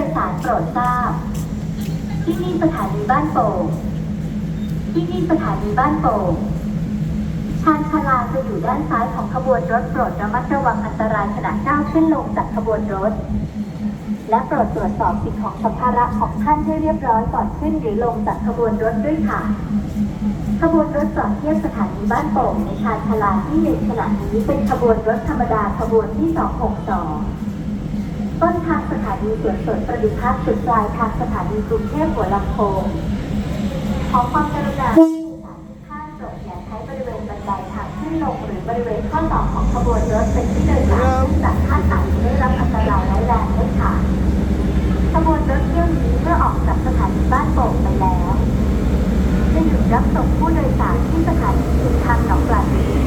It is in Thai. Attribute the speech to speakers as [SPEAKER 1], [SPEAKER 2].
[SPEAKER 1] ดทราบ ที่นี่สถานีบ้านโป่งที่นี่สถานีบ้านโป่งชานชาลาจะอยู่ด้านซ้ายของขบวนรถโปรดระมัดระวังอันตรายขณะก้าวขึ้นลงจากขบวนรถ และโปรดตรวจสอบสิ่งของสัมภาระของท่านให้เรียบร้อยก่อนขึ้นหรือลงจากขบวนรถด้วยค่ะ ขบวนรถจอดเทียบสถานีบ้านโป่งในชานชาลาที่หนึ่งขณะนี้เป็นขบวนรถธรรมดาขบวนที่ 262 ต้นทางสถานีสวนสนประดิษฐ์พัฒน์จุดปลายทางสถานีกรุงเทพหัวลำโพง ขอความกรุณาผู้โดยสารทุกท่านโปรดอย่าใช้บริเวณบันไดทางขึ้นลงหรือบริเวณข้อต่อของขบวนรถเป็นที่โดยสารเนื่องจากท่านอาจจะได้รับอันตรายร้ายแรงด้ค่ะ ขบวนรถเที่ยวนี้เมื่อออกจากสถานีบ้านโป่งไปแล้วจะหยุดรับส่งผู้โดยสารที่สถานีสุดทางหนองปลาดี